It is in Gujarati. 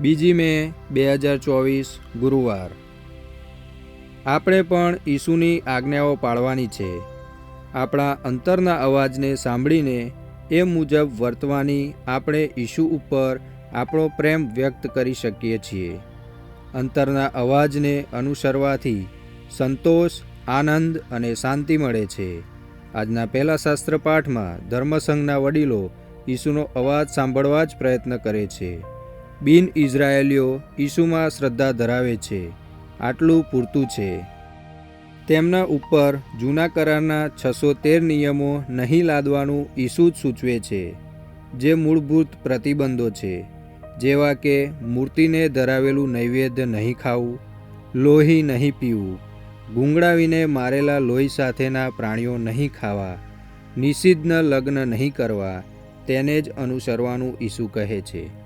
બીજી મે, બે હજાર ચોવીસ, ગુરુવાર. આપણે પણ ઈસુની આજ્ઞાઓ પાળવાની છે. આપણા અંતરના અવાજને સાંભળીને એ મુજબ વર્તવાની આપણે ઈસુ ઉપર આપણો પ્રેમ વ્યક્ત કરી શકીએ છીએ. અંતરના અવાજને અનુસરવાથી સંતોષ, આનંદ અને શાંતિ મળે છે. આજના પહેલા શાસ્ત્ર પાઠમાં ધર્મસંઘના વડીલો ઈસુનો અવાજ સાંભળવા જ પ્રયત્ન કરે છે. બિન ઇઝરાયેલીઓ ઈસુમાં શ્રદ્ધા ધરાવે છે, આટલું પૂરતું છે. તેમના ઉપર જૂના કરારના છસો તેર નિયમો નહીં લાદવાનું ઈસુ જ સૂચવે છે, જે મૂળભૂત પ્રતિબંધો છે, જેવા કે મૂર્તિને ધરાવેલું નૈવેદ્ય નહીં ખાવું, લોહી નહીં પીવું, ગુંગળાવીને મારેલા લોહી સાથેના પ્રાણીઓ નહીં ખાવા, નિષિદ્ધ લગ્ન નહીં કરવા, તેને જ અનુસરવાનું ઈસુ કહે છે.